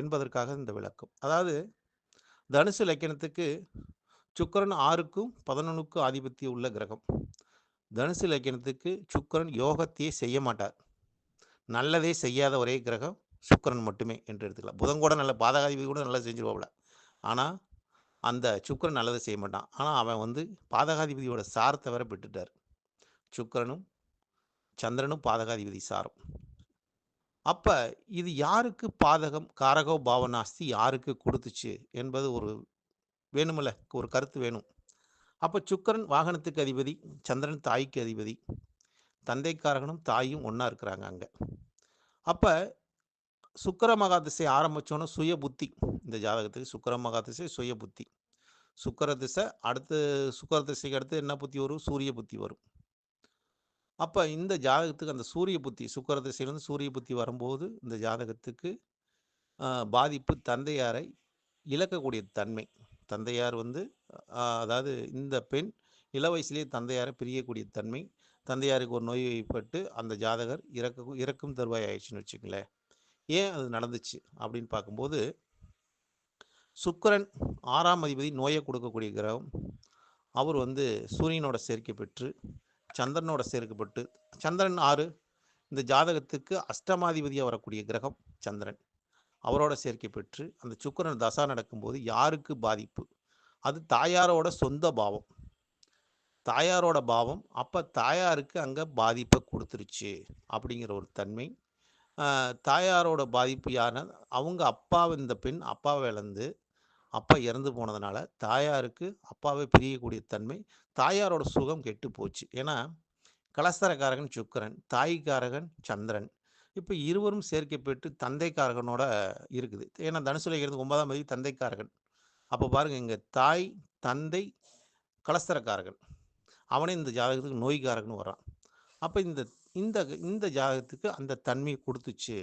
என்பதற்காக இந்த விளக்கம். அதாவது தனுசு லக்கணத்துக்கு சுக்கரன் ஆறுக்கும் பதினொன்றுக்கும் ஆதிபத்தியம் உள்ள கிரகம். தனுசு லக்கணத்துக்கு சுக்கரன் யோகத்தையே செய்ய மாட்டார். நல்லதே செய்யாத ஒரே கிரகம் சுக்கரன் மட்டுமே என்று எடுத்துக்கலாம். புதன் கூட நல்ல பாதகாதிபதி கூட நல்லா செஞ்சிருவாப்ல ஆனால் அந்த சுக்கரன் நல்லதை செய்ய மாட்டான். ஆனால் அவன் வந்து பாதகாதிபதியோட சாரத்தை வர பெற்றுட்டார் சுக்கரனும் சந்திரனும் பாதகாதிபதி சாரம். அப்போ இது யாருக்கு பாதகம்? காரகோ பாவனாஸ்தி யாருக்கு கொடுத்துச்சு? என்பது ஒரு வேணுமில்ல. ஒரு கருத்து வேணும். அப்போ சுக்கரன் வாகனத்துக்கு அதிபதி சந்திரன் தாய்க்கு அதிபதி தந்தைக்காரகனும் தாயும் ஒன்றா இருக்கிறாங்க அங்கே. அப்போ சுக்கர மகாதிசை ஆரம்பித்தோன்னே சுய புத்தி. இந்த ஜாதகத்துக்கு சுக்கர மகாதிசை சுய புத்தி. சுக்கர திசை அடுத்து சுக்கர திசைக்கு அடுத்து என்ன புத்தி வரும்? சூரிய புத்தி வரும். அப்போ இந்த ஜாதகத்துக்கு அந்த சூரிய புத்தி சுக்கர திசையிலேருந்து சூரிய புத்தி வரும்போது இந்த ஜாதகத்துக்கு பாதிப்பு தந்தையாரை இழக்கக்கூடிய தன்மை. தந்தையார் வந்து அதாவது இந்த பெண் இள வயசுலேயே தந்தையாரை பிரியக்கூடிய தன்மை. தந்தையாருக்கு ஒரு நோய் வைப்பட்டு அந்த ஜாதகர் இறக்க இறக்கும் தருவாய் ஆயிடுச்சுன்னு வச்சுக்கங்களேன். ஏன் அது நடந்துச்சு அப்படின்னு பார்க்கும்போது சுக்கரன் ஆறாம் அதிபதி நோயை கொடுக்கக்கூடிய கிரகம். அவர் வந்து சூரியனோட சேர்க்கை பெற்று சந்திரனோட சேர்க்கப்பட்டு சந்திரன் ஆறு இந்த ஜாதகத்துக்கு அஷ்டமாதிபதியாக வரக்கூடிய கிரகம் சந்திரன். அவரோட சேர்க்கை பெற்று அந்த சுக்கரன் தசா நடக்கும்போது யாருக்கு பாதிப்பு? அது தாயாரோட சொந்த பாவம். தாயாரோட பாவம் அப்போ தாயாருக்கு அங்கே பாதிப்பை கொடுத்துருச்சு அப்படிங்கிற ஒரு தன்மை. தாயாரோட பாதிப்பு யாருன்னா அவங்க அப்பாவை இந்த பெண் அப்பாவை இழந்து அப்பா இறந்து போனதுனால தாயாருக்கு அப்பாவை பிரியக்கூடிய தன்மை தாயாரோட சுகம் கெட்டு போச்சு. ஏன்னா கலஸ்தரக்காரகன் சுக்கரன் தாய்க்காரகன் சந்திரன். இப்போ இருவரும் சேர்க்கை பெற்று தந்தைக்காரகனோட இருக்குது. ஏன்னா தனுசுல வைக்கிறது ஒன்பதாம் தேதி தந்தைக்காரகன். அப்போ பாருங்கள் இங்கே தாய் தந்தை கலஸ்தரக்காரகன் அவனே இந்த ஜாதகத்துக்கு நோய்காரகன் வரான் அப்போ இந்த இந்த இந்த ஜாதகத்துக்கு அந்த தன்மையை கொடுத்துச்சு.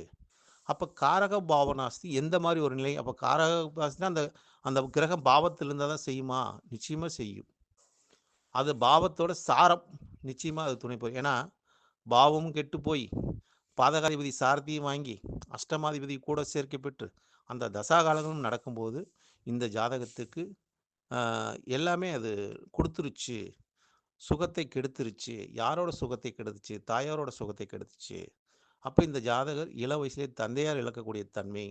அப்போ காரக பாவனாஸ்தி எந்த மாதிரி ஒரு நிலை? அப்போ காரக பாவனாஸ்தி அந்த அந்த கிரகம் பாவத்தில் இருந்தால் தான் செய்யுமா? நிச்சயமாக செய்யும். அது பாவத்தோட சாரம். நிச்சயமாக அது துணை போய் ஏன்னா பாவமும் கெட்டு போய் பாதகாதிபதி சாரதியும் வாங்கி அஷ்டமாதிபதி கூட சேர்க்கப்பெற்று அந்த தசாகாலங்களும் நடக்கும்போது இந்த ஜாதகத்துக்கு எல்லாமே அது கொடுத்துருச்சு. சுகத்தை கெடுத்துருச்சு. யாரோட சுகத்தை கெடுத்துச்சு? தாயாரோட சுகத்தை கெடுத்துச்சு. அப்போ இந்த ஜாதகர் இள வயசுலேயே தந்தையார் இழக்கக்கூடிய தன்மை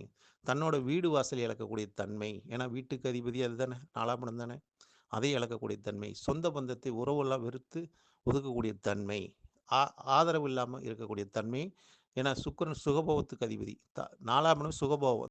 தன்னோட வீடு வாசல் இழக்கக்கூடிய தன்மை ஏன்னா வீட்டுக்கு அதிபதி அதுதானே நாலாபணம் தானே அதை இழக்கக்கூடிய தன்மை சொந்த பந்தத்தை உறவெல்லாம் வெறுத்து ஒதுக்கக்கூடிய தன்மை ஆ ஆதரவு இல்லாமல் இருக்கக்கூடிய தன்மை ஏன்னா சுக்கரன் சுகபோகத்துக்கு அதிபதி த நாலாம் இடம் சுகபோகம்.